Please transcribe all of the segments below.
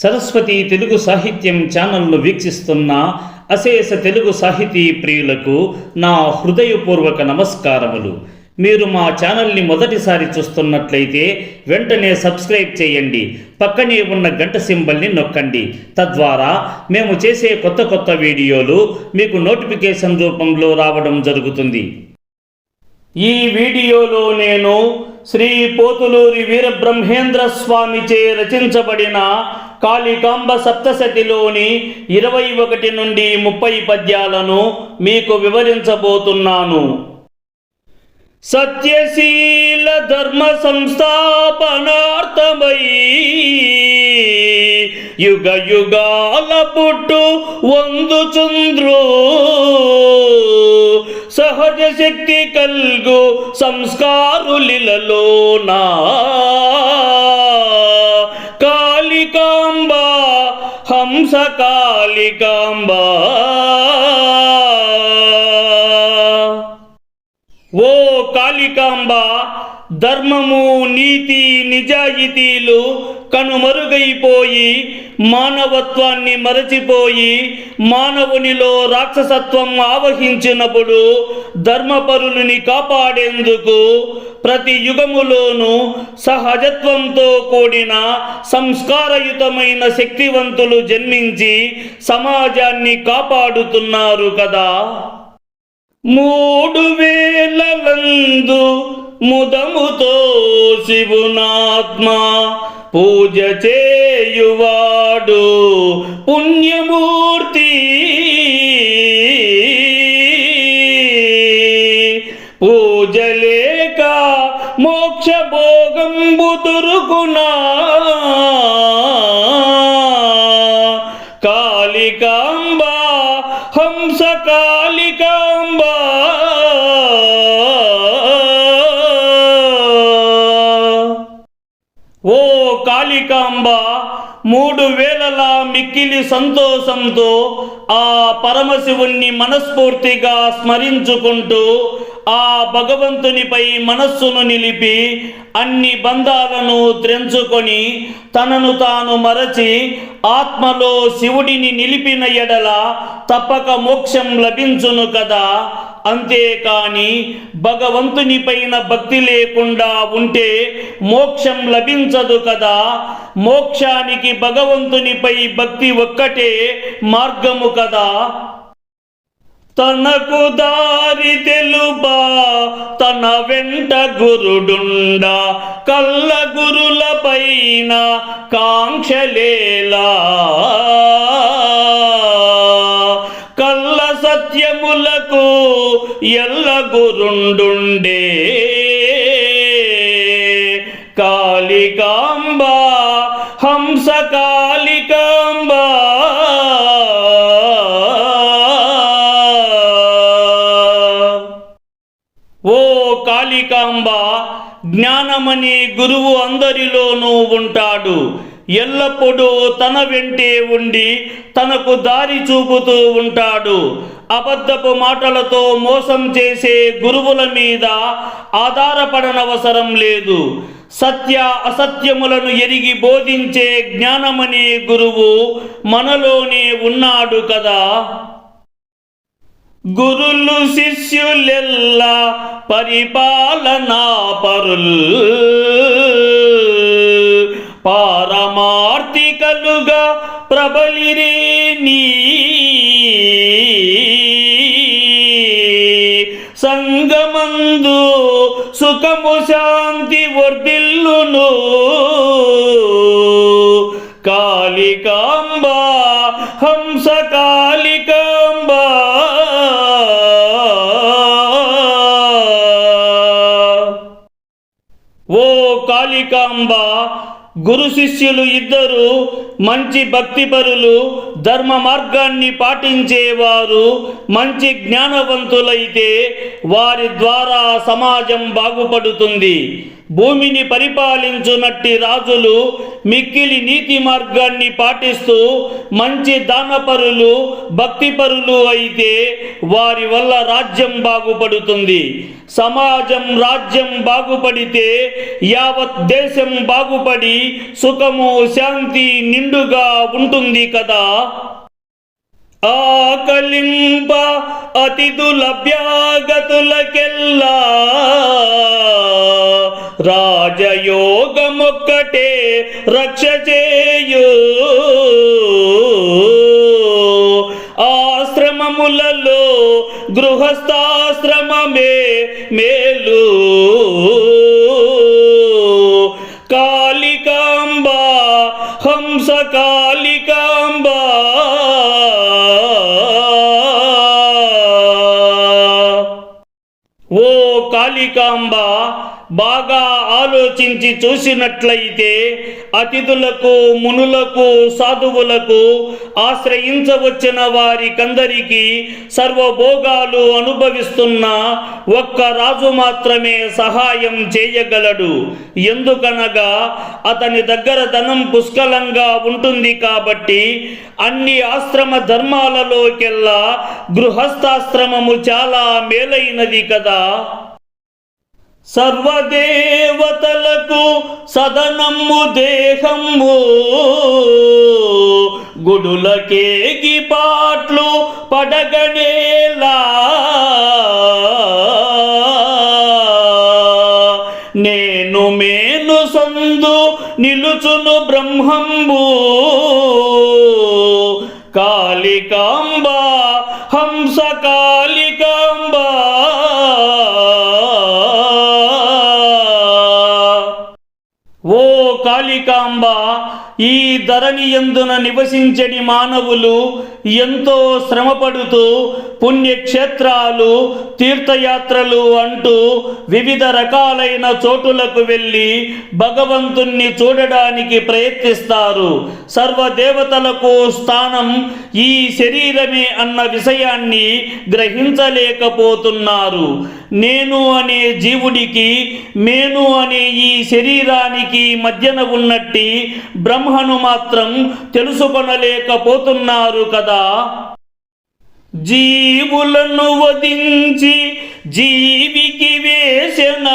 సరస్వతి తెలుగు సాహిత్యం ఛానల్ను వీక్షిస్తున్న అశేష తెలుగు సాహితీ ప్రియులకు నా హృదయపూర్వక నమస్కారములు. మీరు మా ఛానల్ని మొదటిసారి చూస్తున్నట్లయితే వెంటనే సబ్స్క్రైబ్ చేయండి. పక్కనే ఉన్న గంట సింబల్ని నొక్కండి. తద్వారా మేము చేసే కొత్త కొత్త వీడియోలు మీకు నోటిఫికేషన్ రూపంలో రావడం జరుగుతుంది. ఈ వీడియోలో నేను శ్రీ పోతులూరి వీరబ్రహ్మేంద్ర స్వామిచే రచించబడిన కాళికాంబ సప్తశతిలోని ఇరవై ఒకటి నుండి ముప్పై పద్యాలను మీకు వివరించబోతున్నాను. సత్యశీల ధర్మ సంస్థాపనార్థమై యుగ యుగాల పుట్టు వందుచుంద్రు. సహజ శక్తి కల్గు సంస్కారులిలలోనా కాళికాంబ హంస కాళికాంబ. ఓ కాళికాంబ ధర్మము నీతి నిజాయితీలు కనుమరుగైపోయి మానవత్వాన్ని మరచిపోయి మానవునిలో రాక్షసత్వం ఆవహించినప్పుడు ధర్మపరులని కాపాడేందుకు ప్రతి యుగములోనూ సహజత్వంతో కూడిన సంస్కారయుతమైన శక్తివంతులు జన్మించి సమాజాన్ని కాపాడుతున్నారు కదా. మూడు వేలందు ముదముతో శివునాత్మ పూజ చేయువాడు పుణ్యమూర్తి. కాళికాంబ మూడు వేలలా మిక్కిలి సంతోషంతో ఆ పరమశివుణ్ణి మనస్ఫూర్తిగా స్మరించుకుంటూ ఆ భగవంతునిపై మనస్సును నిలిపి అన్ని బంధాలను త్రెంచుకొని తనను తాను మరచి ఆత్మలో శివుడిని నిలిపిన ఎడల తప్పక మోక్షం లభించును కదా. అంతేకాని భగవంతుని పైన భక్తి లేకుండా ఉంటే మోక్షం లభించదు కదా. మోక్షానికి భగవంతునిపై భక్తి ఒక్కటే మార్గము కదా. తనకు దారి తెలుబా తన వెంట గురుడుండ కల్ల గురుల పైన కాంక్షలేలా. ఓ కాళికాంబ జ్ఞానమనే గురువు అందరిలోనూ ఉంటాడు. ఎల్లప్పుడూ తన వెంటే ఉండి తనకు దారి చూపుతూ ఉంటాడు. అబద్ధపు మాటలతో మోసం చేసే గురువుల మీద ఆధారపడనవసరం లేదు. సత్య అసత్యములను ఎరిగి బోధించే జ్ఞానమనే గురువు మనలోనే ఉన్నాడు కదా. గురులు శిష్యులెల్లా పరిపాలనా పరుల్ పారమార్థికలుగా ప్రబలిరే నీ సంగమందు సుఖము శాంతి వర్ధి గురు శిష్యులు ఇద్దరు మంచి భక్తిపరులు ధర్మ మార్గాన్ని పాటించేవారు మంచి జ్ఞానవంతులైతే వారి ద్వారా సమాజం బాగుపడుతుంది. భూమిని పరిపాలించునట్టి రాజులు మిక్కిలి నీతి మార్గాన్ని పాటిస్తూ మంచి దానపరులు భక్తిపరులు అయితే వారి వల్ల రాజ్యం బాగుపడుతుంది. సమాజం రాజ్యం బాగుపడితే యావత్ దేశం బాగుపడి సుఖము శాంతి నిండుగా ఉంటుంది కదా? ఆకలింప అతిథులభ్యాగతులకెల్లా రాజయోగమొక్కటే రక్ష చేయు ఆశ్రమములలో గృహస్థాశ్రమమే మే ఓ కాళికాంబ బాగా ఆలోచించి చూసినట్లయితే అతిథులకు మునులకు సాధువులకు ఆశ్రయించవచ్చిన వారికందరికీ సర్వభోగాలు అనుభవిస్తున్న ఒక్క రాజు మాత్రమే సహాయం చేయగలడు. ఎందుకనగా అతని దగ్గర ధనం పుష్కలంగా ఉంటుంది కాబట్టి అన్ని ఆశ్రమ ధర్మాలలోకెల్లా గృహస్థాశ్రమము చాలా మేలైనది కదా. సర్వదేవతలకు సదనము దేహము. గుడులకేగి పాట్లు పడగనేలా నేను మేను సందు నిలుచును బ్రహ్మంబూ. ఓ కాళికాంబ ఈ ధరణి ఎందున నివసించని మానవులు ఎంతో శ్రమపడుతూ పుణ్యక్షేత్రాలు తీర్థయాత్రలు అంటూ వివిధ రకాలైన చోటులకు వెళ్ళి భగవంతుణ్ణి చూడడానికి ప్రయత్నిస్తారు. సర్వదేవతలకు స్థానం ఈ శరీరమే అన్న విషయాన్ని గ్రహించలేకపోతున్నారు. నేను అనే జీవుడికి నేను అనే ఈ శరీరానికి మధ్యన ఉన్నట్టి బ్రహ్మను మాత్రం తెలుసుకొనలేకపోతున్నారు కదా. జీవులను వధించి జీవికి వేసిన?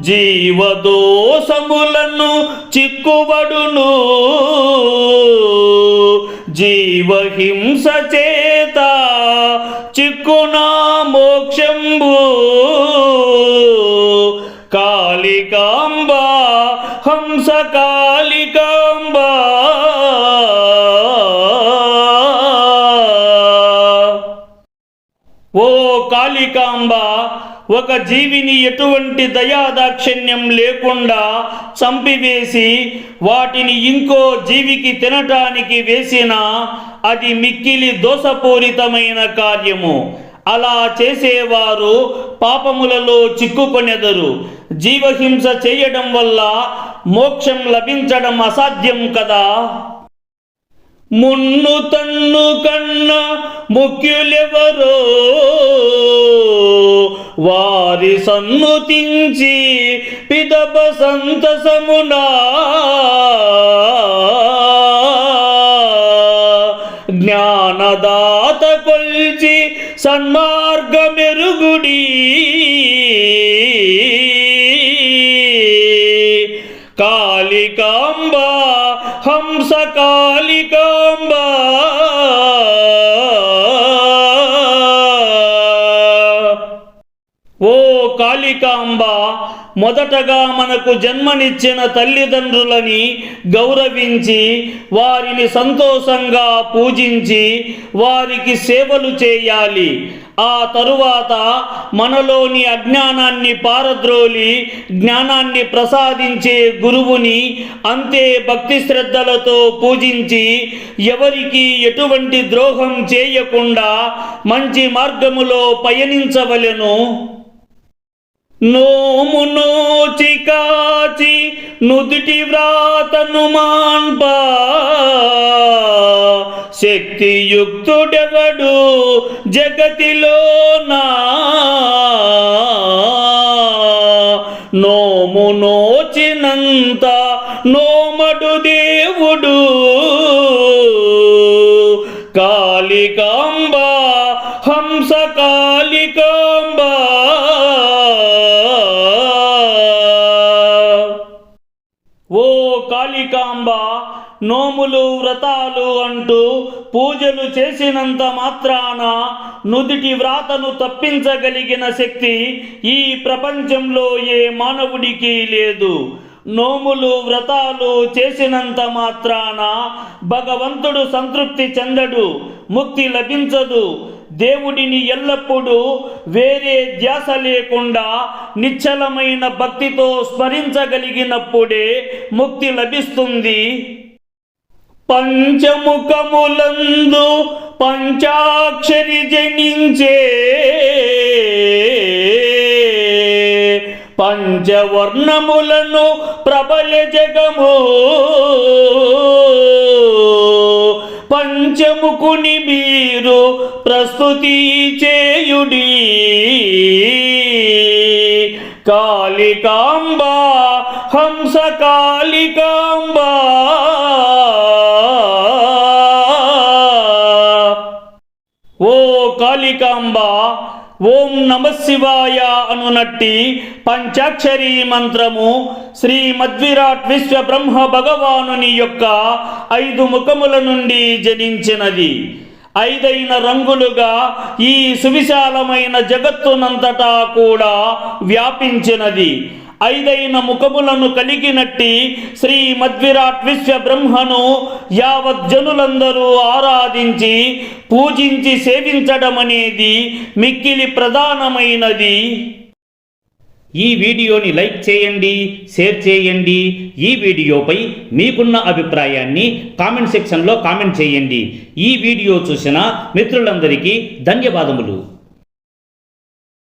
జీవదోషములను చిక్కుబడును? జీవహింస చేత చిక్కునా? సకాలికాంబ ఓ కాళికాంబ ఒక జీవిని ఎటువంటి దయాదాక్షిణ్యం లేకుండా చంపివేసి వాటిని ఇంకో జీవికి తినటానికి వేసినా అది మిక్కిలి దోషపూరితమైన కార్యము. అలా చేసేవారు పాపములలో చిక్కుకొనెదరు. జీవహింస చేయడం వల్ల మోక్షం లభించడం అసాధ్యం కదా? మున్ను తన్ను కన్న ముఖ్యులెవరో? వారి సన్నుతించి పిదప సంతసమునా? జ్ఞానదాత కొల్చి సన్మార్గమెరుగుడి. కాళికాంబ హంస కాళికా కాళికాంబ మొదటగా మనకు జన్మనిచ్చిన తల్లిదండ్రులని గౌరవించి వారిని సంతోషంగా పూజించి వారికి సేవలు చేయాలి. ఆ తరువాత మనలోని అజ్ఞానాన్ని పారద్రోలి జ్ఞానాన్ని ప్రసాదించే గురువుని అంతే భక్తి శ్రద్ధలతో పూజించి ఎవరికి ఎటువంటి ద్రోహం చేయకుండా మంచి మార్గములో పయనించవలెను. నోము నోచి కాచి నుదుటి వ్రాతను మాన్పా. శక్తియుక్తుడెవడు జగతిలోనా నోము నోచినంత నోమడు కాళికాంబ నోములు వ్రతాలు అంటూ పూజలు చేసినంత మాత్రాన నుదిటి వ్రాతను తప్పించగలిగిన శక్తి ఈ ప్రపంచంలో ఏ మానవుడికి లేదు. నోములు వ్రతాలు చేసినంత మాత్రాన భగవంతుడు సంతృప్తి చెందడు ముక్తి లభించదు. దేవుడిని ఎల్లప్పుడూ వేరే ధ్యాస లేకుండా నిశ్చలమైన భక్తితో స్మరించగలిగినప్పుడే ముక్తి లభిస్తుంది. పంచముఖములందు పంచాక్షరి జనించే పంచవర్ణములను ప్రబల జగము చెముకుని మీరు ప్రస్తుతి చేయుడి. కాళికాంబ హంస కాళికాంబ. ఓ కాళికాంబ ఓం నమ శివాయ అనునట్టి పంచాక్షరి మంత్రము శ్రీ మద్విరాట్ విశ్వ బ్రహ్మ భగవానుని యొక్క ఐదు ముఖముల నుండి జనించినది. ఐదైన రంగులుగా ఈ సువిశాలమైన జగత్తునంతటా కూడా వ్యాపించినది. ఐదైన ముఖములను కలిగినట్టి శ్రీ మద్విరాట్ విశ్వ బ్రహ్మను యావత్ జనులందరూ ఆరాధించి పూజించి సేవించడం అనేది మిక్కిలి ప్రధానమైనది. ఈ వీడియోని లైక్ చేయండి షేర్ చేయండి. ఈ వీడియోపై మీకున్న అభిప్రాయాన్ని కామెంట్ సెక్షన్లో కామెంట్ చేయండి. ఈ వీడియో చూసిన మిత్రులందరికీ ధన్యవాదములు.